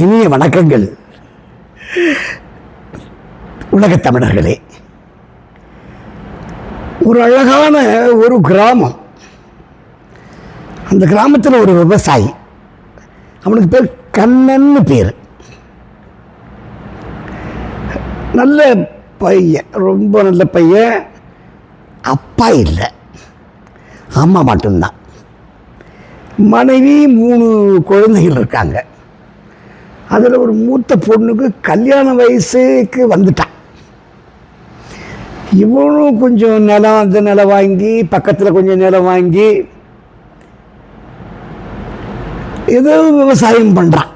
இனிய வணக்கங்கள். உலகத் தமிழர்களே ஒரு அழகான ஒரு கிராமம். அந்த கிராமத்தில் ஒரு விவசாயி அவனுக்கு பேர் கண்ணன்னு பேர். நல்ல பையன் ரொம்ப நல்ல பையன். அப்பா இல்லை அம்மா மட்டும்தான். மனைவி மூணு குழந்தைகள் இருக்காங்க. அதில் ஒரு மூத்த பொண்ணுக்கு கல்யாண வயசுக்கு வந்துட்டான். இவனும் கொஞ்சம் நிலம் அந்த நிலம் வாங்கி பக்கத்தில் கொஞ்சம் நிலம் வாங்கி ஏதோ விவசாயம் பண்ணுறான்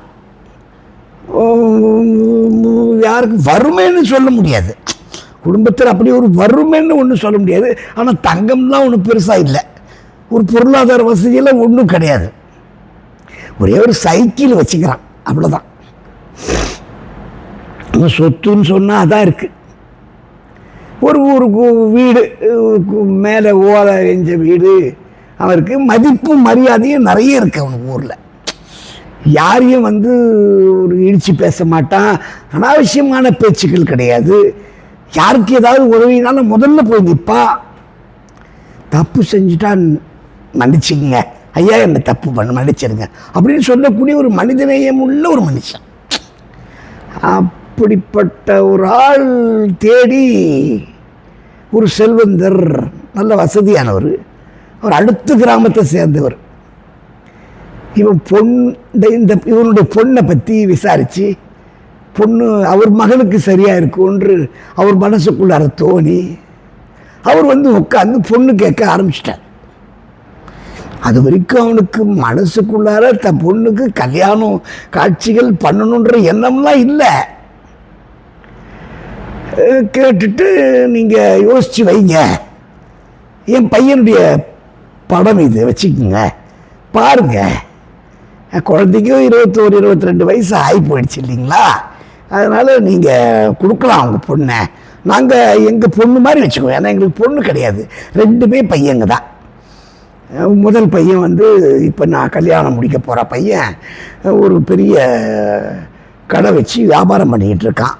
யாருக்கு வறுமைன்னு சொல்ல முடியாது. குடும்பத்தில் அப்படி ஒரு வறுமைன்னு ஒன்றும் சொல்ல முடியாது. ஆனால் தங்கம்லாம் ஒன்றும் பெருசாக இல்லை. ஒரு பொருளாதார வசதியெல்லாம் ஒன்றும் கிடையாது. ஒரே ஒரு சைக்கிள் வச்சுக்கிறான். அவ்வளோதான் சொத்துன்னு சொன்னால் அதான் இருக்குது ஒரு ஊருக்கு வீடு மேலே ஓலை எஞ்ச வீடு அவருக்கு மதிப்பும் மரியாதையும் நிறைய இருக்கு அவனுக்கு ஊரில். யாரையும் வந்து ஒரு இடித்து பேச மாட்டான். அனாவசியமான பேச்சுக்கள் கிடையாது. யாருக்கு ஏதாவது உதவினாலும் முதல்ல போய் நிற்பான் தப்பு செஞ்சுட்டா மன்னிச்சுங்க ஐயா என்னை தப்பு பண்ண மன்னிச்சிருங்க. அப்படின்னு சொல்லக்கூடிய ஒரு மனிதநேயம் உள்ள ஒரு மனுஷன். அப்படிப்பட்ட ஒரு ஆள் தேடி ஒரு செல்வந்தர் நல்ல வசதியானவர் அவர் அடுத்த கிராமத்தை சேர்ந்தவர். இவன் பொன் இந்த இந்த இவனுடைய பொண்ணை பற்றி விசாரித்து பொண்ணு அவர் மகனுக்கு சரியாக இருக்கும்ன்று அவர் மனசுக்குள்ளார தோணி அவர் வந்து உட்காந்து பொண்ணு கேட்க ஆரம்பிச்சிட்டார். அது வரைக்கும் அவனுக்கு மனசுக்குள்ளார த பொண்ணுக்கு கல்யாணம் காட்சிகள் பண்ணணுன்ற எண்ணம்லாம் இல்லை. கேட்டுட்டு நீங்கள் யோசிச்சு வைங்க. என் பையனுடைய படம் இது வச்சுக்கோங்க. பாருங்க. குழந்தைக்கும் இருபத்தோரு இருபத்தி ரெண்டு வயசு ஆகி போயிடுச்சு இல்லைங்களா? அதனால் நீங்கள் கொடுக்கலாம் அவங்க பொண்ணை. நாங்கள் எங்கள் பொண்ணு மாதிரி வச்சுக்குவோம். ஏன்னா எங்களுக்கு பொண்ணு கிடையாது. ரெண்டுமே பையங்க தான். முதல் பையன் வந்து இப்போ நான் கல்யாணம் முடிக்க போகிற பையன். ஒரு பெரிய கடை வச்சு வியாபாரம் பண்ணிக்கிட்டு இருக்கான்.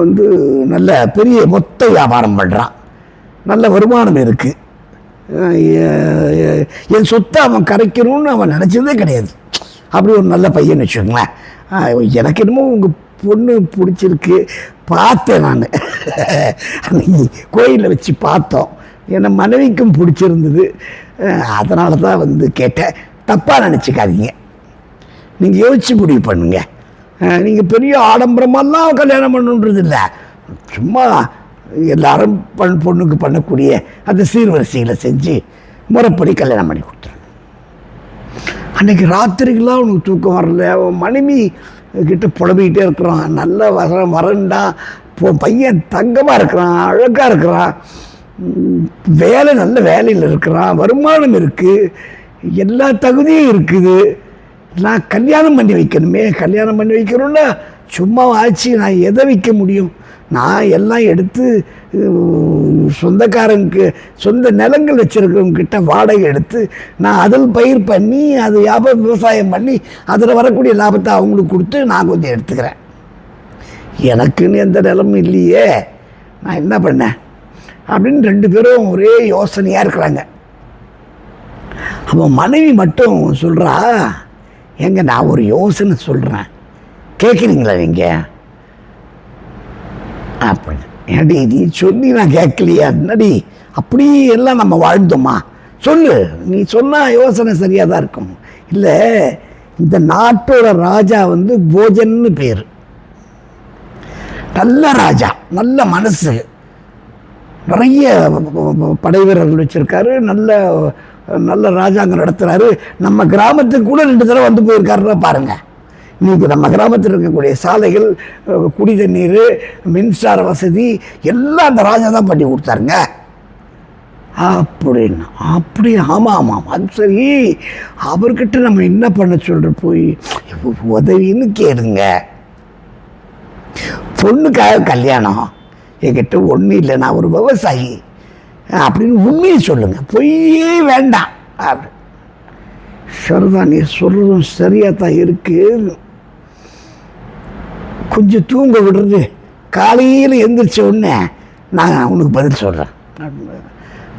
வந்து நல்ல பெரிய மொத்த வியாபாரம் பண்ணுறான் நல்ல வருமானம் இருக்குது என் சொத்தை அவன் கரைக்கணும்னு அவன் நினச்சதே கிடையாது. அப்படி ஒரு நல்ல பையன் வச்சுக்கோங்களேன். எனக்கு என்னமோ உங்கள் பொண்ணு பிடிச்சிருக்கு. பார்த்தேன் நான். அன்னைக்கு கோயிலில் வச்சு பார்த்தோம். என்னை மனைவிக்கும் பிடிச்சிருந்தது. அதனால தான் வந்து கேட்டேன். தப்பாக நினச்சிக்காதீங்க. நீங்கள் யோசிச்சு முடிவு பண்ணுங்கள் நீங்கள் பெரிய ஆடம்பரமெல்லாம் கல்யாணம் பண்ணுன்றது இல்லை சும்மா எல்லாரும் பண் பொண்ணுக்கு பண்ணக்கூடிய அந்த சீர்வரிசைகளை செஞ்சு முறைப்படி கல்யாணம் பண்ணி கொடுத்துருங்க. அன்னைக்கு ராத்திரிக்கெல்லாம் அவனுக்கு தூக்கம் வரல. அவன் மனைவி கிட்ட புலம்பிக்கிட்டே இருக்கிறான். நல்ல வர வரண்டா பையன் தங்கமாக இருக்கிறான். அழகாக இருக்கிறான். வேலை நல்ல வேலையில் இருக்கிறான். வருமானம் இருக்குது எல்லா தகுதியும் இருக்குது. நான் கல்யாணம் பண்ணி வைக்கணுமே. கல்யாணம் பண்ணி வைக்கணும்னா சும்மா ஆச்சு நான் எதை வைக்க முடியும்? நான் எல்லாம் எடுத்து உம், சொந்தக்காரங்க சொந்த நிலங்கள் வச்சுருக்கவங்க கிட்ட வாடகை எடுத்து நான் அதில் பயிர் பண்ணி அது வியாபாரம் விவசாயம் பண்ணி அதில் வரக்கூடிய லாபத்தை அவங்களுக்கு கொடுத்து நான் கொஞ்சம் எடுத்துக்கிறேன். எனக்குன்னு எந்த நிலமும் இல்லையே. நான் என்ன பண்ணேன்? அப்படின்னு ரெண்டு பேரும் ஒரே யோசனையாக இருக்கிறாங்க. அவன் மனைவி மட்டும் சொல்கிறா ஏங்க நான் ஒரு யோசனை சொல்கிறேன் கேட்குறீங்களா நீங்கள் அப்படின்னு நீ சொல்லி நான் கேட்கலையா? என்னடி அப்படியே எல்லாம் நம்ம வாழ்ந்தோமா? சொல்லு நீ சொன்னால் யோசனை சரியாக தான் இருக்கும். இல்லை இந்த நாட்டோட ராஜா வந்து போஜன்னு பேர். நல்ல ராஜா நல்ல மனசு. நிறைய படை வீரர்கள் வச்சுருக்காரு நல்ல நல்ல ராஜாங்க நடத்துகிறாரு நம்ம கிராமத்துக்கு கூட ரெண்டு தடவை வந்து போயிருக்காருன்னா பாருங்கள் இன்றைக்கி நம்ம கிராமத்தில் இருக்கக்கூடிய சாலைகள் குடி தண்ணீர் மின்சார வசதி எல்லாம் அந்த ராஜா தான் பண்ணி கொடுத்தாருங்க. அப்படின்னு அப்படி ஆமாம் ஆமாம் அது சரி. அவர்கிட்ட நம்ம என்ன பண்ண சொல்கிற போய் உதவின்னு கேளுங்க. பொண்ணுக்காக கல்யாணம். என்கிட்ட ஒன்றும் இல்லை நான் ஒரு விவசாயி. அப்படின்னு உண்மையை சொல்லுங்க. பொய்யே வேண்டாம். அப்படி. சரிதான் நீ சொல்கிறதும் சரியாக தான் இருக்குது கொஞ்சம் தூங்க விடுறது. காலையில் எந்திரிச்ச உடனே நான் உனக்கு பதில் சொல்கிறேன்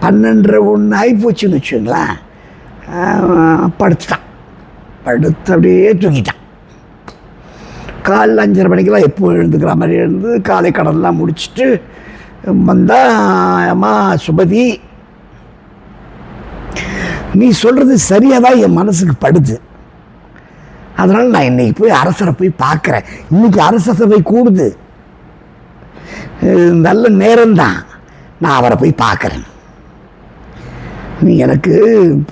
பன்னெண்டரை ஒன்று ஆகிப்போச்சுன்னு வச்சுங்களேன் படுத்துட்டான். படுத்து அப்படியே தூங்கிட்டான். காலைல அஞ்சரை மணிக்கெல்லாம் எப்போ எழுந்துக்கிற மாதிரி எழுந்து காலை கடன்லாம் முடிச்சுட்டு வந்தா அம்மா சுபதி நீ சொல்கிறது சரியாக தான் என் மனசுக்கு படுது. அதனால் நான் இன்னைக்கு போய் அரசரை போய் பார்க்குறேன். இன்னைக்கு அரச சபை கூடுது. நல்ல நேரம்தான். நான் அவரை போய் பார்க்குறேன். நீ எனக்கு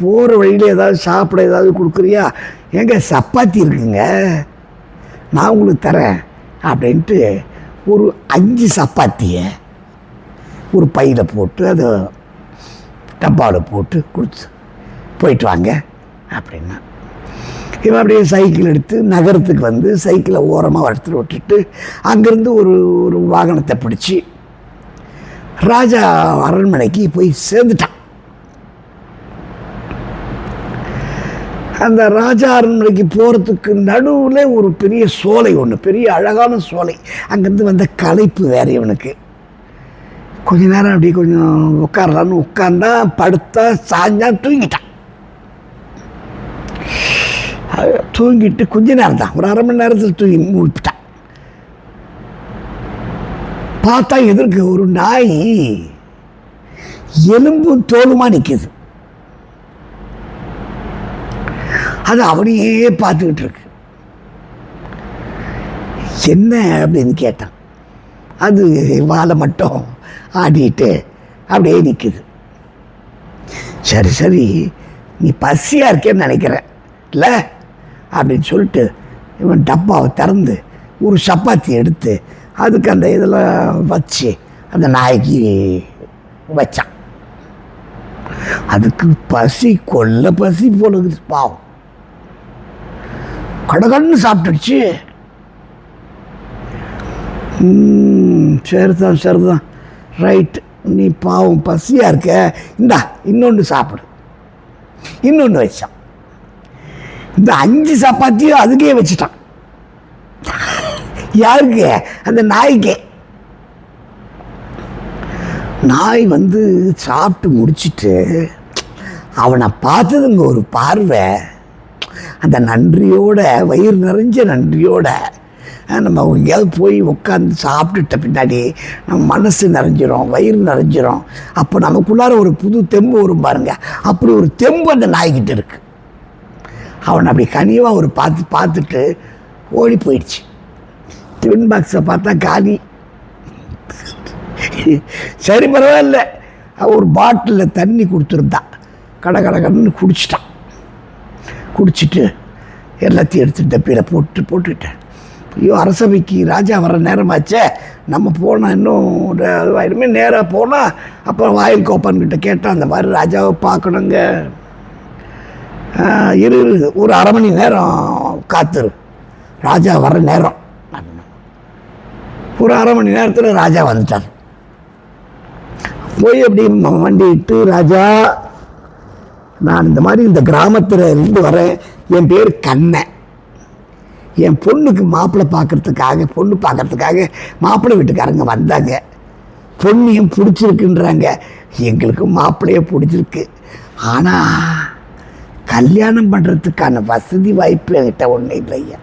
போகிற வழியில் ஏதாவது சாப்பிட ஏதாவது கொடுக்குறியா? எங்க சப்பாத்தி இருக்குங்க. நான் உங்களுக்கு தரேன். அப்படின்ட்டு ஒரு அஞ்சு சப்பாத்தியை ஒரு பையில் போட்டு அதை டப்பாவில் போட்டு கொடுத்து போயிட்டு வாங்க அப்படின்னா. இவன் அப்படியே சைக்கிள் எடுத்து நகரத்துக்கு வந்து சைக்கிளை ஓரமாக வளர்த்து விட்டுட்டு அங்கேருந்து ஒரு ஒரு வாகனத்தை பிடிச்சி ராஜா அரண்மனைக்கு போய் சேர்ந்துட்டான். அந்த ராஜா அரண்மனைக்கு போகிறதுக்கு நடுவில் ஒரு பெரிய சோலை ஒன்று பெரிய அழகான சோலை. அங்கேருந்து வந்த களைப்பு வேற இவனுக்கு. கொஞ்ச நேரம் அப்படியே கொஞ்சம் உட்காரலான்னு உட்காந்தா படுத்தா சாஞ்சா தூங்கிட்டான். தூங்கிட்டு கொஞ்ச நேரம் தான் ஒரு அரை மணி நேரத்தில் தூங்கி முடிப்பிட்டான் பார்த்தா எதிர்க்கு ஒரு நாய் எலும்பும் தோலுமா நிற்கிது அது அவனையே பார்த்துக்கிட்டு இருக்கு. என்ன அப்படின்னு கேட்டான். அது வாழை மட்டும். ஆடிட்டு அப்படியே நிற்குது சரி சரி நீ பசியாக இருக்கேன்னு நினைக்கிறேன். இல்லை அப்படின்னு சொல்லிட்டு இவன் டப்பாவை திறந்து ஒரு சப்பாத்தி எடுத்து அதுக்கு அந்த இதெல்லாம் வச்சு அந்த நாய்க்கு வச்சான். அதுக்கு பசி கொல்ல பசி போல பாவம். கடகடன்னு சாப்பிட்டுடுச்சு. ம், சரிதான் சரிதான். ரைட் நீ பாவம் பசியாக இருக்க. இந்தா இன்னொன்று சாப்பிடு. இன்னொன்று வச்சான். இந்த அஞ்சு சப்பாத்தியும் அதுக்கே வச்சுட்டான். யாருக்கு? அந்த நாய்க்கே. நாய் வந்து சாப்பிட்டு முடிச்சிட்டு அவனை பார்த்ததுங்க ஒரு பார்வை. அந்த நன்றியோட வயிறு நிறைஞ்ச நன்றியோட நம்ம எங்கேயாவது போய் உட்காந்து சாப்பிட்டுட்ட பின்னாடி நம்ம மனசு நிறைஞ்சிரும் வயிறு நிறைஞ்சிரும். அப்போ நமக்குள்ளார ஒரு புது தெம்பு வரும் பாருங்க. அப்படி ஒரு தெம்பு அந்த நாய்கிட்ட இருக்கு. அவன் அப்படி கனிவாக ஒரு பார்த்து பார்த்துட்டு ஓடி போயிடுச்சு. டிஃபன் பாக்ஸை பார்த்தா காலி. சரி பரவாயில்ல. ஒரு பாட்டிலில் தண்ணி கொடுத்துருந்தான் கட கட கடன்னு குடிச்சிட்டான். குடிச்சிட்டு எல்லாத்தையும் எடுத்து டப்பியில் போட்டு போட்டுட்டேன். ஐயோ அரசவைக்கு ராஜா வர நேரமாச்சே. நம்ம போனால் இன்னும் ஒரு அதுவாயிருமே நேராக போனால் அப்புறம் வாயில் கோப்பான்கிட்ட கேட்டால் அந்த மாதிரி ராஜாவை பார்க்கணுங்க. இரு ஒரு அரை மணி நேரம் காத்துரு. ராஜா வர நேரம். ஒரு அரை மணி நேரத்தில் ராஜா வந்துட்டார் போய் அப்படி வண்டி இட்டு ராஜா நான் இந்த மாதிரி இந்த கிராமத்தில் இருந்து வரேன். என் பேர் கண்ணன். என் பொண்ணுக்கு மாப்பிள்ளை பார்க்கறதுக்காக பொண்ணு பார்க்கறதுக்காக மாப்பிள்ளை வீட்டுக்காரங்க வந்தாங்க. பொண்ணையும் பிடிச்சிருக்குன்றாங்க. எங்களுக்கு மாப்பிள்ளையே பிடிச்சிருக்கு. ஆனால் கல்யாணம் பண்ணுறதுக்கான வசதி வாய்ப்பு என்கிட்ட ஒன்றும் இல்லையா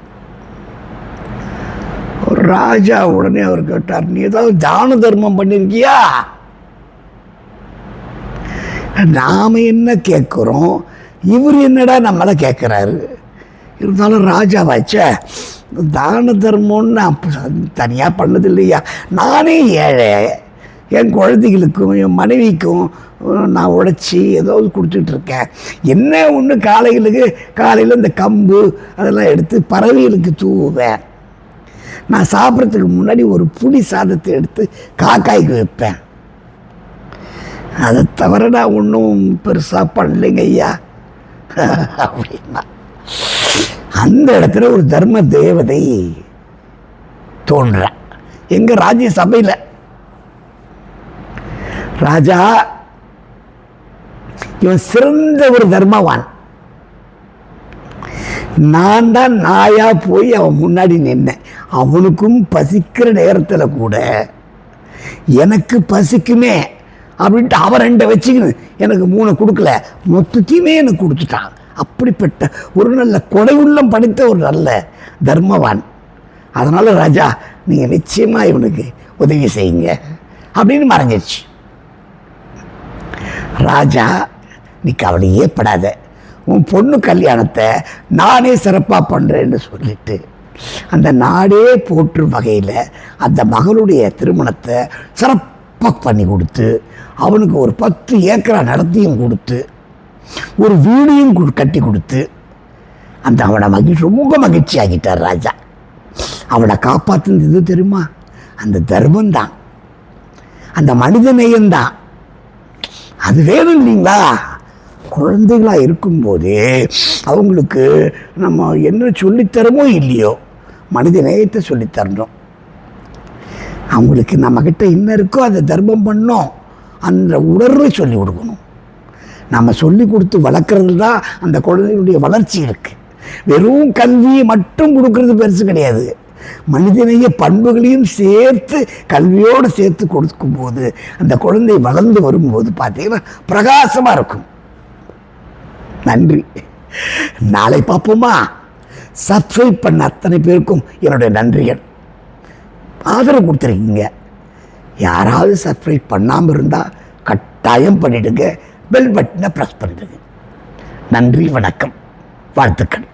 ஒரு ராஜா உடனே அவர் கேட்டார் நீ ஏதாவது தான தர்மம் பண்ணியிருக்கியா நாம என்ன கேட்குறோம் இவர் என்னடா நம்மளை கேட்குறாரு இருந்தாலும் ராஜாவாச்சே தான தர்மம்னு நான் தனியாக பண்ணது இல்லையா நானே ஏழை. என் குழந்தைகளுக்கும் என் மனைவிக்கும் நான் உழைச்சி ஏதாவது கொடுத்துட்ருக்கேன். என்ன ஒன்று காலைகளுக்கு காலையில் இந்த கம்பு அதெல்லாம் எடுத்து பறவைகளுக்கு தூவுவேன். நான் சாப்பிட்றதுக்கு முன்னாடி ஒரு புளி சாதத்தை எடுத்து காக்காய்க்கு வைப்பேன். அதை தவிர நான் ஒன்றும் பெருசாக பண்ணலைங்க ஐயா அப்படின்னா. அந்த இடத்துல ஒரு தர்ம தேவதை தோன்றா. எங்க ராஜ்யசபையில் ராஜா இவன் சிறந்த ஒரு தர்மவான். நான் தான் நாயா போய் அவன் முன்னாடி நின்னேன். அவனுக்கும் பசிக்கிற நேரத்தில் கூட எனக்கு பசிக்குமே அப்படின்ட்டு அவன் ரெண்டை வச்சுக்கின்னு எனக்கு மூணு கொடுக்கல. மொத்தத்தையுமே எனக்கு கொடுத்துட்டான். அப்படிப்பட்ட ஒரு நல்ல கொடை உள்ளம் படித்த ஒரு நல்ல தர்மவான். அதனால் ராஜா நீங்கள் நிச்சயமாக இவனுக்கு உதவி செய்யுங்க. அப்படின்னு மறைஞ்சிருச்சு. ராஜா நீ கவலையே படாத. உன் பொண்ணு கல்யாணத்தை நானே சிறப்பாக பண்ணுறேன்னு சொல்லிட்டு அந்த நாடே போற்று வகையில் அந்த மகளுடைய திருமணத்தை சிறப்பாக பண்ணி கொடுத்து அவனுக்கு ஒரு பத்து ஏக்கரா நடத்தியும் கொடுத்து ஒரு வீடையும் கட்டி கொடுத்து அந்த அவனை மகிழ்ச்சி ரொம்ப மகிழ்ச்சி ஆகிட்டார் ராஜா. அவனை காப்பாற்றுனது எது தெரியுமா? அந்த தர்மம் தான் அந்த மனித நேயம்தான் அது வேணும் இல்லைங்களா? குழந்தைகளாக இருக்கும்போது அவங்களுக்கு நம்ம என்ன சொல்லித்தரமோ இல்லையோ மனித நேயத்தை சொல்லித்தரணும். அவங்களுக்கு நம்மக்கிட்ட என்ன இருக்கோ அதை தர்மம் பண்ணோம் அந்த உணர்வை சொல்லி கொடுக்கணும். நம்ம சொல்லி கொடுத்து வளர்க்குறது தான் அந்த குழந்தைகளுடைய வளர்ச்சி இருக்குது வெறும் கல்வியை மட்டும் கொடுக்கறது பெருசு கிடையாது. மனிதனைய பண்புகளையும் சேர்த்து கல்வியோடு சேர்த்து கொடுக்கும்போது அந்த குழந்தை வளர்ந்து வரும்போது பார்த்தீங்கன்னா பிரகாசமாக இருக்கும். நன்றி. நாளை பார்ப்போமா? சப்ஸ்கிரைப் பண்ண அத்தனை பேருக்கும் என்னுடைய நன்றிகள். ஆதரவு கொடுத்துருக்கீங்க. யாராவது சப்ஸ்கிரைப் பண்ணாமல் இருந்தால் கட்டாயம் பண்ணிவிடுங்க பெல் பட்டனை ப்ரெஸ் பண்ணிடுங்க நன்றி வணக்கம் வாழ்த்துக்கள்.